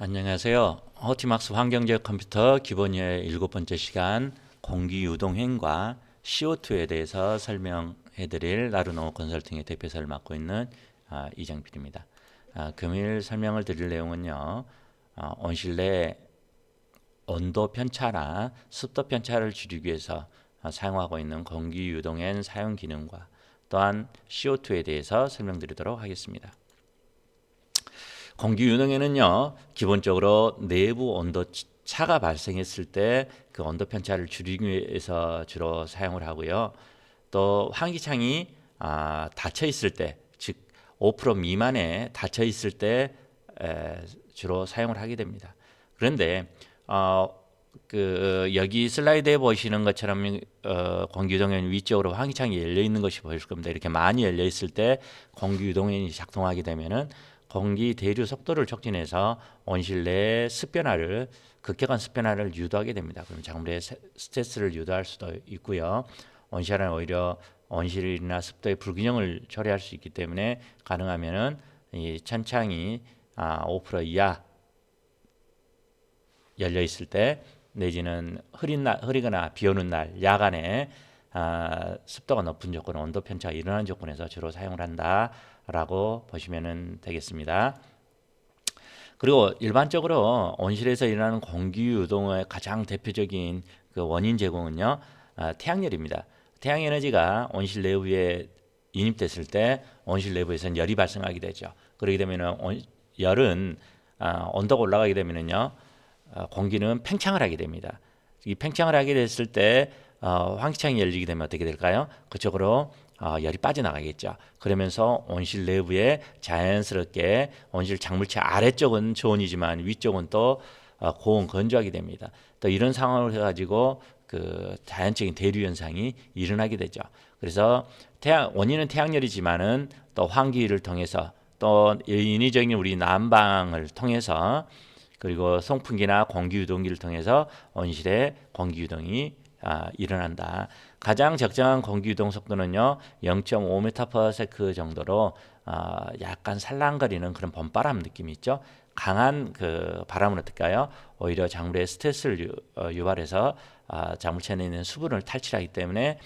안녕하세요. 허티막스 환경제어 컴퓨터 기본의 일곱 번째 시간 공기 유동행과 CO2에 대해서 설명해 드릴 나루노 컨설팅의 대표사를 맡고 있는 아, 이정필입니다. 아, 금일 설명을 드릴 내용은요. 아, 온실내 온도 편차나 습도 편차를 줄이기 위해서 아, 사용하고 있는 공기 유동행 사용 기능과 또한 CO2에 대해서 설명드리도록 하겠습니다. 공기 유능에는요 기본적으로 내부 온도 차가 발생했을 때 그 온도 편차를 줄이기 위해서 주로 사용을 하고요. 또 환기창이 아, 닫혀 있을 때, 즉 5% 미만에 닫혀 있을 때 에, 주로 사용을 하게 됩니다. 그런데 어, 그 여기 슬라이드에 보시는 것처럼 어, 공기 유동현 위쪽으로 환기창이 열려 있는 것이 보일 겁니다. 이렇게 많이 열려 있을 때 공기 유동현이 작동하게 되면은 공기 대류 속도를 촉진해서 온실 내 습변화를 급격한 습변화를 유도하게 됩니다. 그럼 작물의 스트레스를 유도할 수도 있고요. 온실은 오히려 온실이나 습도의 불균형을 초래할 수 있기 때문에 가능하면은 이 천창이 아, 5% 이하 열려 있을 때 내지는 흐린 날, 흐리거나 비 오는 날 야간에 아, 습도가 높은 조건, 온도 편차가 일어나는 조건에서 주로 사용을 한다 라고 보시면 되겠습니다. 그리고 일반적으로 온실에서 일어나는 공기 유동의 가장 대표적인 그 원인 제공은요 아, 태양열입니다. 태양 에너지가 온실 내부에 인입됐을 때 온실 내부에서는 열이 발생하게 되죠. 그렇게 되면은 온, 열은 아, 온도가 올라가게 되면은요 아, 공기는 팽창을 하게 됩니다. 이 팽창을 하게 됐을 때 어, 환기창이 열리게 되면 어떻게 될까요? 그쪽으로 어, 열이 빠져나가겠죠. 그러면서 온실 내부에 자연스럽게 온실 작물체 아래쪽은 저온이지만 위쪽은 또 어, 고온 건조하게 됩니다. 또 이런 상황을 해가지고 그 자연적인 대류 현상이 일어나게 되죠. 그래서 태양 원인은 태양열이지만은 또 환기를 통해서 또 인위적인 우리 난방을 통해서 그리고 송풍기나 공기 유동기를 통해서 온실의 공기 유동이 아, 일어난다. 가장 적정한 공기 유동 속도는요 0.5m/s 정도로 아, 약간 살랑거리는 그런 봄바람 느낌이 있죠. 강한 그 바람은 어떨까요? 오히려 작물의 스트레스를 유, 어, 유발해서 아, 있는 수분을 탈취하기 때문에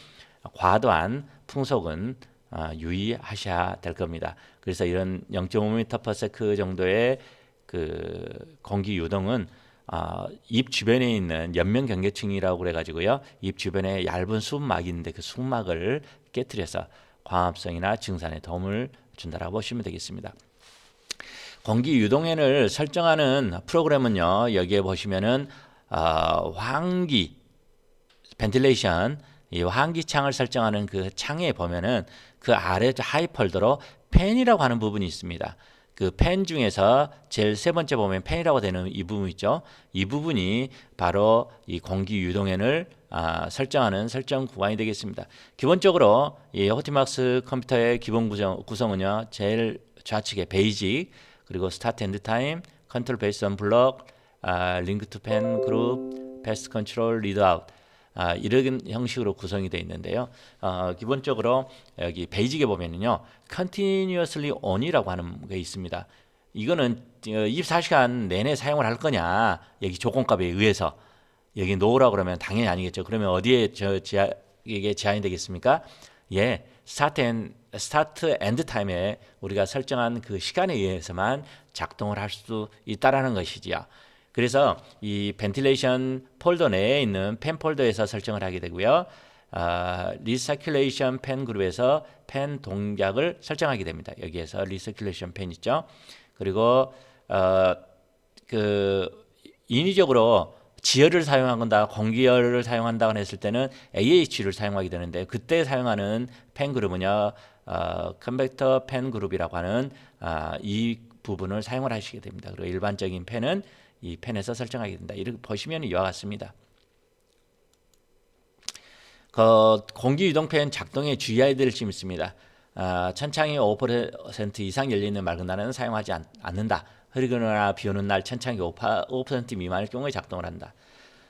과도한 풍속은 아, 유의하셔야 될 겁니다. 그래서 이런 0.5m/s 정도의 그 공기 유동은 아, 입 주변에 있는 연면 경계층이라고 그래가지고요. 입 주변에 얇은 수막인데 그 수막을 깨뜨려서 광합성이나 증산에 도움을 준다라고 보시면 되겠습니다. 공기 유동엔을 설정하는 프로그램은요. 여기에 보시면은 어, 환기 벤틸레이션 이 환기창을 설정하는 그 창에 보면은 그 아래 하이 폴더로 팬이라고 하는 부분이 있습니다. 그 펜 중에서 제일 세 번째 보면 펜이라고 되는 이 부분 있죠. 이 부분이 바로 이 공기 유동엔을 아, 설정하는 설정 구간이 되겠습니다. 기본적으로 이 호티막스 컴퓨터의 기본 구성, 구성은요. 제일 좌측에 베이직 그리고 스타트 엔드 타임, 컨트롤 베이스 온 블록, 아, 링크 투 펜 그룹, 패스트 컨트롤 리드 아웃 아, 이런 형식으로 구성이 되어 있는데요. 어, 기본적으로 여기 베이직에 보면은요, continuously on이라고 하는 게 있습니다. 이거는 24시간 어, 내내 사용을 할 거냐, 여기 조건값에 의해서 여기 노라 그러면 당연히 아니겠죠. 그러면 어디에 저 제한, 이게 제한이 되겠습니까? 예, 스타트 앤 스타트 엔드 타임에 우리가 설정한 그 시간에 의해서만 작동을 할 수 있다라는 것이지요. 그래서 이 벤틸레이션 폴더 내에 있는 펜 폴더에서 설정을 하게 되고요. 아, 리서큘레이션 펜 그룹에서 펜 동작을 설정하게 됩니다. 여기에서 리서큘레이션 펜 있죠. 그리고 어, 그 인위적으로 지열을 사용한다, 공기열을 사용한다고 했을 때는 AH를 사용하게 되는데 그때 사용하는 펜 그룹은요, 어, 컨벡터 펜 그룹이라고 하는 아, 이 부분을 사용을 하시게 됩니다. 그리고 일반적인 펜은 이 펜에서 설정하게 된다. 이렇게 보시면 이와 같습니다. 그 공기 유동팬 작동에 주의해야 될 점이 있습니다. 아, 천창이 5% 이상 열리는 맑은 날에는 사용하지 않, 는다 흐리거나 비 오는 날 천창이 5%, 5% 미만일 경우에 작동을 한다.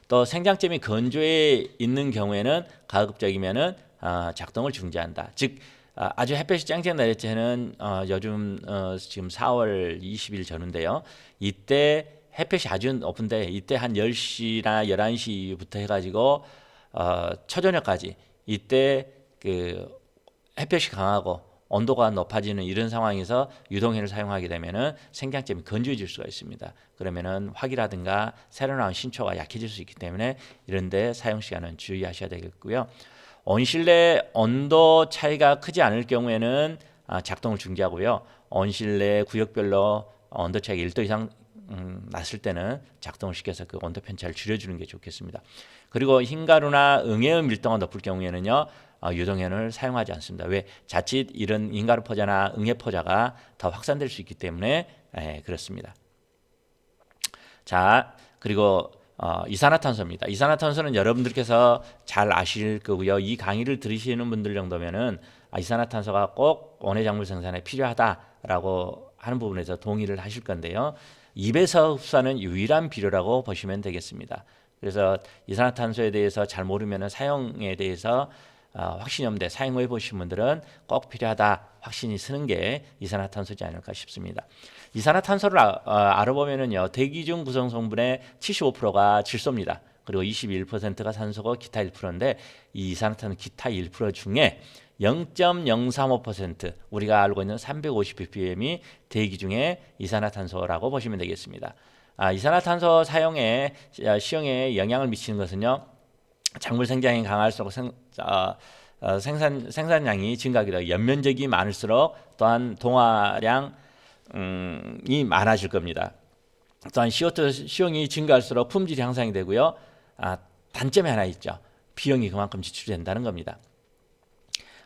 또 생장점이 건조해 있는 경우에는 가급적이면은 아, 작동을 중지한다. 즉 아, 주 햇볕이 쨍쨍 내릴 때는 어, 요즘 어, 지금 4월 20일 전인데요. 이때 햇볕이 아주 높은데 이때 한 10시나 11시부터 해가지고 어, 초저녁까지 이때 그 햇볕이 강하고 온도가 높아지는 이런 상황에서 유동현을 사용하게 되면은 생장점이 건조해질 수가 있습니다. 그러면은 화기라든가 새로 나온 신초가 약해질 수 있기 때문에 이런데 사용 시간은 주의하셔야 되겠고요. 온실내 온도 차이가 크지 않을 경우에는 아, 작동을 중지하고요. 온실내 구역별로 온도 차이가 1도 이상 음, 났을 때는 작동을 시켜서 그 온도 편차를 줄여주는 게 좋겠습니다. 그리고 흰가루나 응애의 밀도가 높을 경우에는요. 어, 유동현을 사용하지 않습니다. 왜? 자칫 이런 인가루 포자나 응애 포자가 더 확산될 수 있기 때문에 예, 그렇습니다. 자, 그리고 어, 이산화탄소입니다. 이산화탄소는 여러분들께서 잘 아실 거고요. 이 강의를 들으시는 분들 정도면은 아, 이산화탄소가 꼭 원해작물 생산에 필요하다라고 하는 부분에서 동의를 하실 건데요. 입에서 흡수하는 유일한 비료라고 보시면 되겠습니다. 그래서 이산화탄소에 대해서 잘 모르면 사용에 대해서 어, 확신이 없는데 사용해 보신 분들은 꼭 필요하다 확신이 쓰는 게 이산화탄소지 않을까 싶습니다. 이산화탄소를 아, 어, 알아보면은요 대기 중 구성 성분의 75%가 질소입니다. 그리고 21%가 산소고 기타 1%인데 이 이산화탄소 기타 1% 중에 0.035% 우리가 알고 있는 350 ppm이 대기 중에 이산화탄소라고 보시면 되겠습니다. 아, 이산화탄소 사용에 시형에 영향을 미치는 것은요. 작물 생장이 강할수록 생, 어, 어, 생산 생산량이 증가하기도 연면적이 많을수록 또한 동화량이 음, 많아질 겁니다. 또한 CO2 시용이 증가할수록 품질이 향상이 되고요. 아, 단점이 하나 있죠. 비용이 그만큼 지출된다는 겁니다.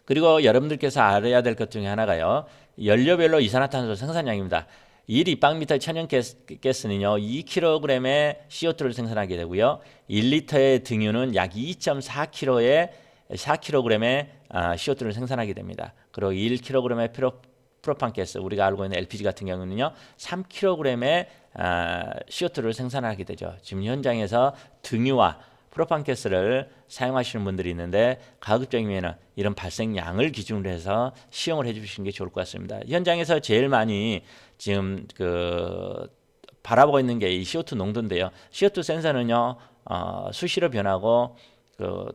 그리고 여러분들께서 알아야 될 것 중에 하나가요. 연료별로 이산화탄소 생산량입니다. 1 입방미터 천연가스는요 2kg의 CO2를 생산하게 되고요. 1리터의 등유는 약 2.4kg의 4kg의 CO2를 생산하게 됩니다. 그리고 1kg의 프로, 프로판가스 우리가 알고 있는 LPG 같은 경우는요 3kg의 CO2를 생산하게 되죠. 지금 현장에서 등유와 프로판가스를 사용하시는 분들이 있는데 가급적이면 이런 발생량을 기준으로 해서 시용을 해주시는 게 좋을 것 같습니다. 현장에서 제일 많이 지금 그 바라보고 있는 게 이 CO2 농도인데요. CO2 센서는요 어, 수시로 변하고 그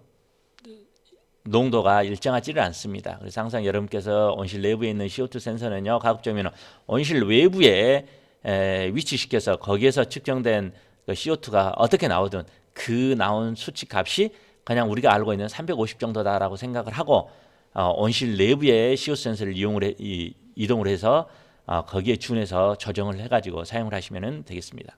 농도가 일정하지를 않습니다. 그래서 항상 여러분께서 온실 내부에 있는 CO2 센서는요 가급적이면 온실 외부에 에, 위치시켜서 거기에서 측정된 그 CO2가 어떻게 나오든 그 나온 수치 값이 그냥 우리가 알고 있는 350 정도다라고 생각을 하고 어, 온실 내부의 CO 센서를 이용을 해, 이, 이동을 해서 어, 거기에 준해서 조정을 해가지고 사용을 하시면 되겠습니다.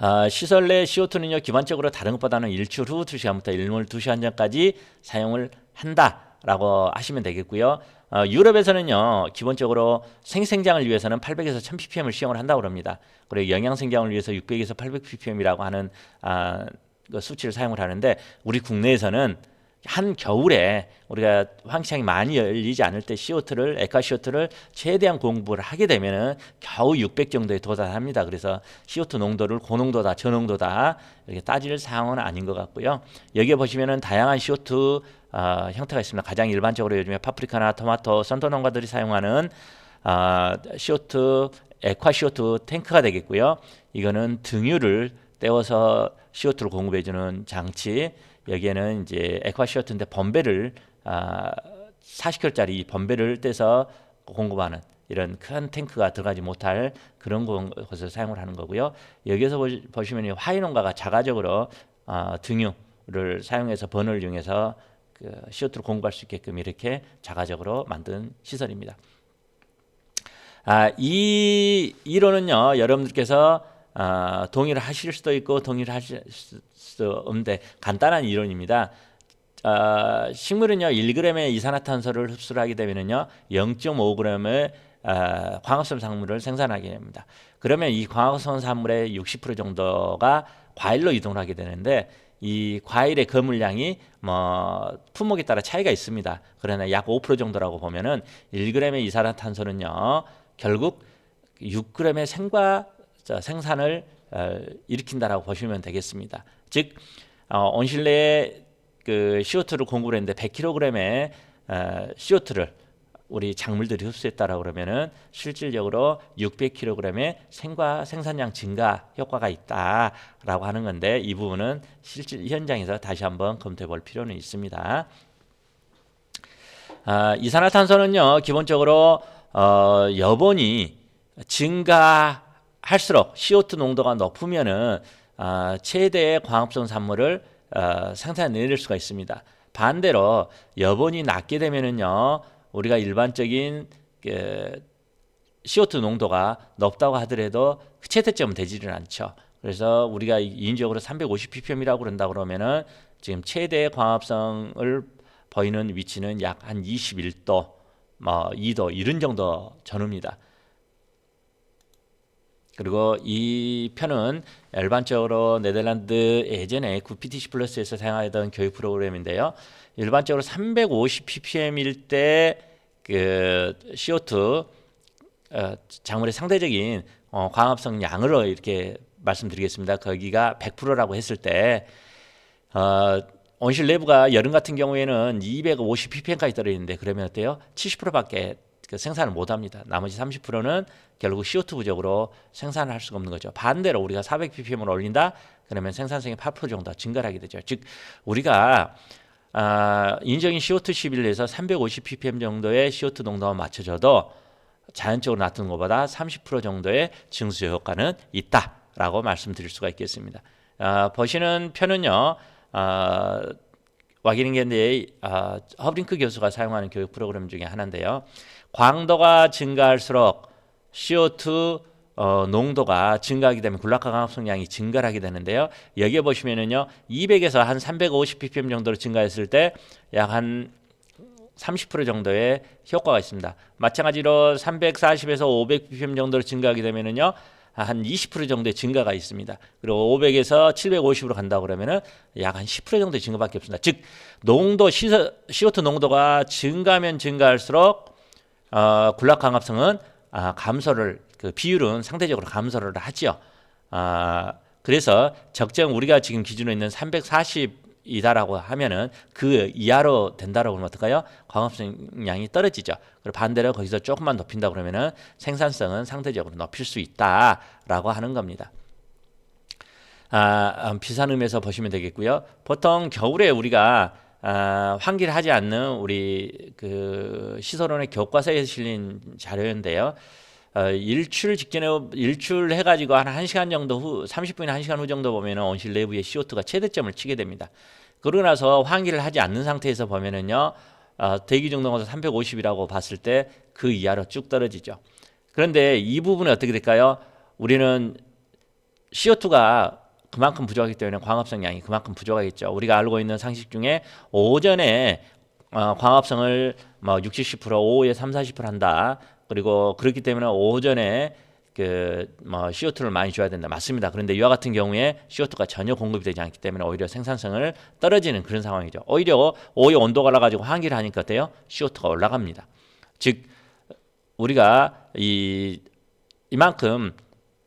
어, 시설 내 CO2는요 기본적으로 다른 것보다는 일출 후 2시간부터 일몰 2시간 전까지 사용을 한다 라고 하시면 되겠고요. 어, 유럽에서는요 기본적으로 생생장을 위해서는 800에서 1000 ppm을 시용을 한다고 합니다. 그리고 영양생장을 위해서 600에서 800 ppm이라고 하는 아, 그 수치를 사용을 하는데 우리 국내에서는 한 겨울에 우리가 환기창이 많이 열리지 않을 때 CO2를 에카 CO2를 최대한 공부를 하게 되면은 겨우 600 정도에 도달합니다. 그래서 CO2 농도를 고농도다, 저농도다 이렇게 따질 사항은 아닌 것 같고요. 여기에 보시면은 다양한 CO2 어, 형태가 있습니다. 가장 일반적으로 요즘에 파프리카나 토마토, 선도 농가들이 사용하는 어, CO2 에카 CO2 탱크가 되겠고요. 이거는 등유를 떼어서 CO2를 공급해주는 장치. 여기에는 이제 에콰시어트인데 범배를 아, 40킬짜리 범배를 떼서 공급하는 이런 큰 탱크가 들어가지 못할 그런 곳을 사용을 하는 거고요. 여기서 보시면 화이농가가 자가적으로 어, 등유를 사용해서 번을 이용해서 그 CO2를 공급할 수 있게끔 이렇게 자가적으로 만든 시설입니다. 아, 이 이론은요, 여러분들께서 어, 동의를 하실 수도 있고 동의를 하실 수 없는데 간단한 이론입니다. 어, 식물은요 1g의 이산화탄소를 흡수를 하게 되면은요 0.5g의 어, 광합성 산물을 생산하게 됩니다. 그러면 이 광합성 산물의 60% 정도가 과일로 이동을 하게 되는데 이 과일의 거물량이 뭐 품목에 따라 차이가 있습니다. 그러나 약 5% 정도라고 보면은 1g의 이산화탄소는요 결국 6g의 생과 생산을 어, 일으킨다라고 보시면 되겠습니다. 즉 어, 온실내에 그 CO2를 공급을 했는데 100kg의 어, CO2를 우리 작물들이 흡수했다라고 그러면은 실질적으로 600kg의 생과 생산량 증가 효과가 있다라고 하는 건데 이 부분은 실질 현장에서 다시 한번 검토해 볼 필요는 있습니다. 아, 이산화탄소는요 기본적으로 어, 여본이 증가 할수록 CO2 농도가 높으면은 아, 최대의 광합성 산물을 어, 생산해낼 수가 있습니다. 반대로 여본이 낮게 되면은요 우리가 일반적인 그 CO2 농도가 높다고 하더라도 그 최대점은 되지는 않죠. 그래서 우리가 인적으로 350 ppm이라고 그런다 그러면은 지금 최대 광합성을 보이는 위치는 약 한 21도, 뭐 2도 이런 정도 전후입니다. 그리고 이 편은 일반적으로 네덜란드 예전에 9PTC 플러스에서 사용하던 교육 프로그램인데요. 일반적으로 350 ppm일 때 그 CO2 어, 작물의 상대적인 어, 광합성 양으로 이렇게 말씀드리겠습니다. 거기가 100%라고 했을 때 어, 온실 내부가 여름 같은 경우에는 250 ppm까지 떨어지는데 그러면 어때요? 70%밖에 그 생산을 못 합니다. 나머지 30%는 결국 CO2 부족으로 생산을 할 수가 없는 거죠. 반대로 우리가 400 ppm을 올린다? 그러면 생산성이 8% 정도 증가를 하게 되죠. 즉 우리가 아, 인적인 CO2 시빌에서 350 ppm 정도의 CO2 농도만 맞춰줘도 자연적으로 나타는 것보다 30% 정도의 증수 효과는 있다라고 말씀드릴 수가 있겠습니다. 아, 보시는 표는요, 아, 와기링겐의 아, 허브링크 교수가 사용하는 교육 프로그램 중에 하나인데요. 광도가 증가할수록 CO2 어, 농도가 증가하게 되면 굴락화 강합성량이 증가하게 되는데요. 여기에 보시면은요, 200에서 한 350 ppm 정도로 증가했을 때 약 한 30% 정도의 효과가 있습니다. 마찬가지로 340에서 500 ppm 정도로 증가하게 되면은요, 한 20% 정도의 증가가 있습니다. 그리고 500에서 750으로 간다고 그러면은 약 한 10% 정도의 증가밖에 없습니다. 즉 농도 CO2 농도가 증가하면 증가할수록 어, 굴락 강합성은 아, 감소를 그 비율은 상대적으로 감소를 하지요. 아, 그래서 적정 우리가 지금 기준으로 있는 340 이다라고 하면은 그 이하로 된다라고 하면 어떨까요? 광합성량이 떨어지죠. 그리고 반대로 거기서 조금만 높인다 그러면은 생산성은 상대적으로 높일 수 있다라고 하는 겁니다. 아, 음, 비산음에서 보시면 되겠고요. 보통 겨울에 우리가 아, 환기를 하지 않는 우리 그 시설원의 교과서에 실린 자료인데요. 어, 일출 직전에 일출 해가지고 한 1시간 정도 후 30분이나 1시간 후 정도 보면은 온실 내부의 CO2가 최대점을 치게 됩니다. 그러고 나서 환기를 하지 않는 상태에서 보면은요. 어, 대기 정도가 350이라고 봤을 때 그 이하로 쭉 떨어지죠. 그런데 이 부분은 어떻게 될까요? 우리는 CO2가 그만큼 부족하기 때문에 광합성 양이 그만큼 부족하겠죠. 우리가 알고 있는 상식 중에 오전에 어, 광합성을 뭐 60, 10% 오후에 3, 40% 한다. 그리고 그렇기 때문에 오전에 그뭐 CO2를 많이 줘야 된다. 맞습니다. 그런데 이와 같은 경우에 CO2가 전혀 공급이 되지 않기 때문에 오히려 생산성을 떨어지는 그런 상황이죠. 오히려 오후 온도가 올라가지고 환기를 하니까 어때요? CO2가 올라갑니다. 즉 우리가 이 이만큼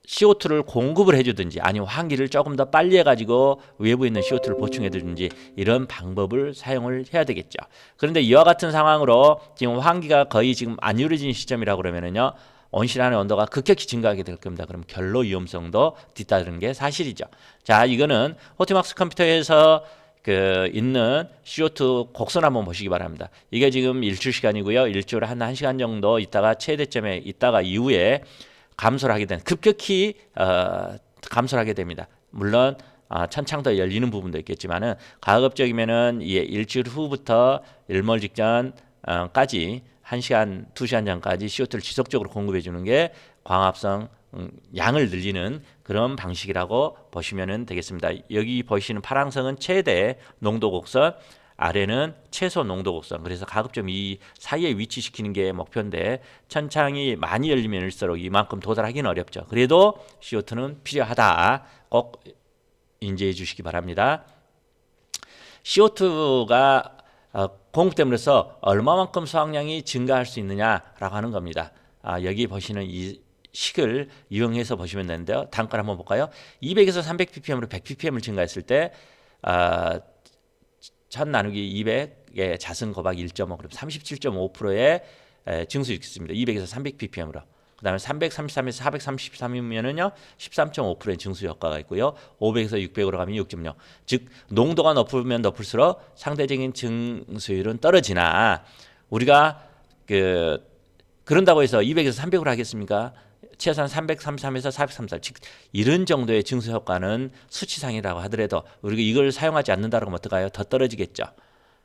CO2를 공급을 해주든지 아니면 환기를 조금 더 빨리 해가지고 외부에 있는 CO2를 보충해주든지 이런 방법을 사용을 해야 되겠죠. 그런데 이와 같은 상황으로 지금 환기가 거의 지금 안 이루어진 시점이라고 그러면은요. 온실 안의 온도가 급격히 증가하게 될 겁니다. 그럼 결로 위험성도 뒤따르는 게 사실이죠. 자, 이거는 호티막스 컴퓨터에서 그 있는 CO2 곡선 한번 보시기 바랍니다. 이게 지금 일출 시간이고요. 일주일에 한 1시간 정도 있다가 최대점에 있다가 이후에 감소를 하게 되는 급격히 어, 감소를 하게 됩니다. 물론 아, 천창도 열리는 부분도 있겠지만은 가급적이면은 예, 일주일 후부터 일몰 직전까지 한 시간, 두 시간 전까지 CO2를 지속적으로 공급해 주는 게 광합성 음, 양을 늘리는 그런 방식이라고 보시면 되겠습니다. 여기 보시는 파랑성은 최대 농도 곡선, 아래는 최소 농도 곡선. 그래서 가급적 이 사이에 위치시키는 게 목표인데 천창이 많이 열리면 일수록 이만큼 도달하기는 어렵죠. 그래도 CO2는 필요하다. 꼭 인지해 주시기 바랍니다. CO2가 어, 공급됨으로써 얼마만큼 수확량이 증가할 수 있느냐라고 하는 겁니다. 아, 여기 보시는 이 식을 이용해서 보시면 되는데요. 단가를 한번 볼까요? 200에서 300 ppm으로 100 ppm을 증가했을 때 아, 천 나누기 200의 자승 고박 1.5 그럼 37.5%의 에, 증수 있습니다. 200에서 300 ppm으로. 그다음에 333에서 433이면은요 13.5%의 증수 효과가 있고요. 500에서 600으로 가면 6.0. 즉 농도가 높으면 높을수록 상대적인 증수율은 떨어지나 우리가 그 그런다고 해서 200에서 300으로 하겠습니까? 최소한 333에서 434. 즉 이런 정도의 증수 효과는 수치상이라고 하더라도 우리가 이걸 사용하지 않는다고 하면 어떡해요? 더 떨어지겠죠.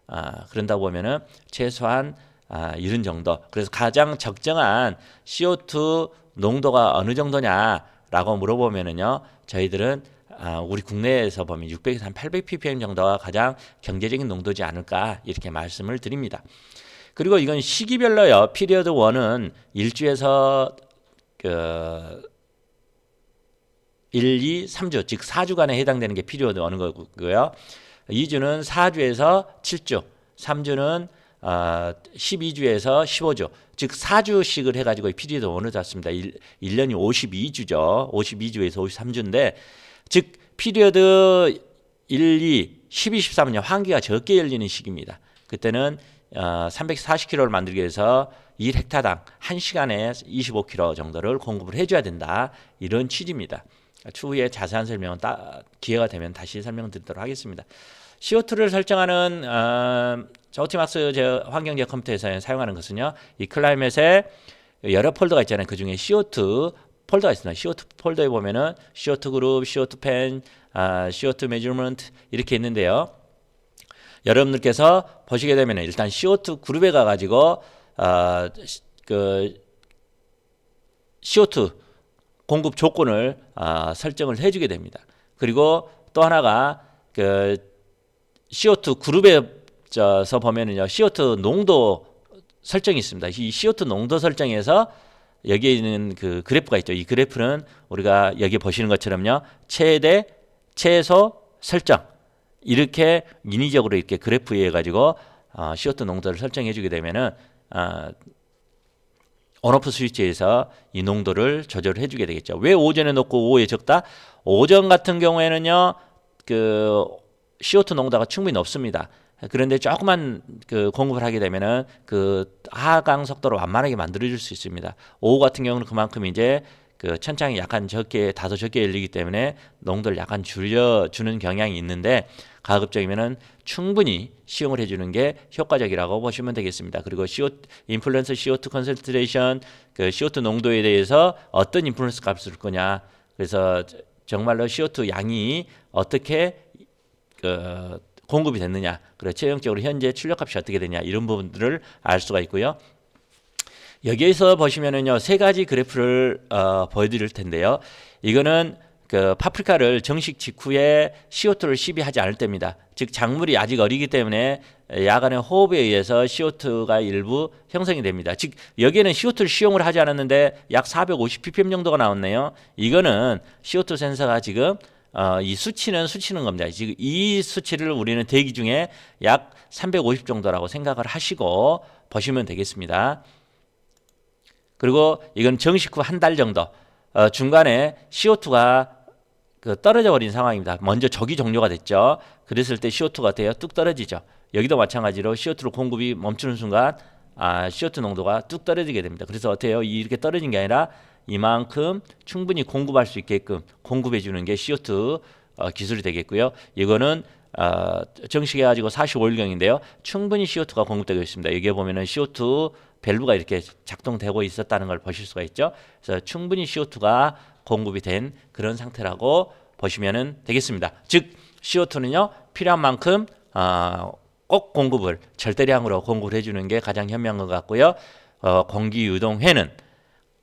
아, 그런다 보면은 최소한 아, 이런 정도. 그래서 가장 적정한 CO2 농도가 어느 정도냐라고 물어보면은요. 저희들은 아, 우리 국내에서 보면 600에서 한 800 ppm 정도가 가장 경제적인 농도지 않을까 이렇게 말씀을 드립니다. 그리고 이건 시기별로요. 피리어드 1은 일주에서 그 1, 2, 3주 즉 4주간에 해당되는 게 어느 거고요. 2주는 4주에서 7주, 3주는 어, 12주에서 15주, 즉 4주씩을 해가지고 피리어드 원을 잡습니다. 1, 1년이 52주죠. 52주에서 53주인데, 즉 피리어드 1, 2, 12, 13년 환기가 적게 열리는 시기입니다. 그때는 어, 340kg를 만들기 위해서 1헥타당 1시간에 25kg 정도를 공급을 해줘야 된다. 이런 취지입니다. 추후에 자세한 설명은 따, 기회가 되면 다시 설명드리도록 하겠습니다. CO2를 설정하는 어, 저오티막스 제 환경제 컴퓨터에서 사용하는 것은요. 이 클라이met에 여러 폴더가 있잖아요. 그 중에 CO2 폴더가 있습니다. CO2 폴더에 보면은 CO2 그룹, CO2 펜, 아, CO2 measurement 이렇게 있는데요. 여러분들께서 보시게 되면 일단 CO2 그룹에 가가지고 어, 그 CO2 공급 조건을 어, 설정을 해주게 됩니다. 그리고 또 하나가 그 CO2 그룹에서 보면은요 CO2 농도 설정이 있습니다. 이 CO2 농도 설정에서 여기에 있는 그 그래프가 있죠. 이 그래프는 우리가 여기 보시는 것처럼요 최대 최소 설정 이렇게 인위적으로 이렇게 그래프에 가지고 어, CO2 농도를 설정해 주게 되면은 어, 온오프 스위치에서 이 농도를 조절해 주게 되겠죠. 왜 오전에 놓고 오후에 적다? 오전 같은 경우에는요. 그 CO2 농도가 충분히 높습니다. 그런데 조금만 그 공급을 하게 되면은 그 하강 속도를 완만하게 만들어 줄 수 있습니다. 오후 같은 경우는 그만큼 이제 그 천장이 약간 적게 다소 적게 열리기 때문에 농도를 약간 줄여 주는 경향이 있는데 가급적이면은 충분히 시용을 해주는 게 효과적이라고 보시면 되겠습니다. 그리고 CO 인플루언스 CO2 컨센트레이션 그 CO2 농도에 대해서 어떤 인플루언스 값을 줄 거냐 그래서 정말로 CO2 양이 어떻게 그 공급이 됐느냐 그리고 최종적으로 현재 출력값이 어떻게 되냐 이런 부분들을 알 수가 있고요. 여기에서 보시면은요 세 가지 그래프를 어, 보여드릴 텐데요. 이거는 그 파프리카를 정식 직후에 CO2를 시비하지 않을 때입니다. 즉 작물이 아직 어리기 때문에 야간의 호흡에 의해서 CO2가 일부 형성이 됩니다. 즉 여기에는 CO2를 시용을 하지 않았는데 약 450 ppm 정도가 나왔네요. 이거는 CO2 센서가 지금 어, 이 수치는 수치는 겁니다. 지금 이 수치를 우리는 대기 중에 약 350 정도라고 생각을 하시고 보시면 되겠습니다. 그리고 이건 정식 후 한 달 정도 어, 중간에 CO2가 그 떨어져 버린 상황입니다. 먼저 적이 종료가 됐죠. 그랬을 때 CO2가 돼요. 뚝 떨어지죠. 여기도 마찬가지로 CO2로 공급이 멈추는 순간 아, CO2 농도가 뚝 떨어지게 됩니다. 그래서 어때요? 이렇게 떨어진 게 아니라 이만큼 충분히 공급할 수 있게끔 공급해 주는 게 CO2 어, 기술이 되겠고요. 이거는 어, 정식해 가지고 45일경인데요. 충분히 CO2가 공급되고 있습니다. 여기에 보면은 CO2 밸브가 이렇게 작동되고 있었다는 걸 보실 수가 있죠. 그래서 충분히 CO2가 공급이 된 그런 상태라고 보시면 되겠습니다. 즉 CO2는요 필요한 만큼 어, 꼭 공급을 절대량으로 공급을 해주는 게 가장 현명한 것 같고요. 어, 공기 유동회는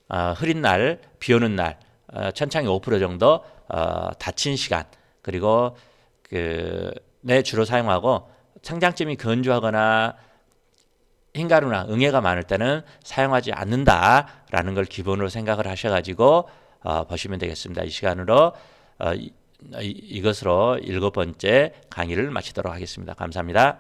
어, 흐린 날, 비 오는 날, 어, 천창이 5% 정도 어, 닫힌 시간 그리고 그내 주로 사용하고 창장점이 건조하거나 흰가루나 응애가 많을 때는 사용하지 않는다라는 걸 기본으로 생각을 하셔가지고 어, 보시면 되겠습니다. 이 시간으로 어, 이, 이것으로 일곱 번째 강의를 마치도록 하겠습니다. 감사합니다.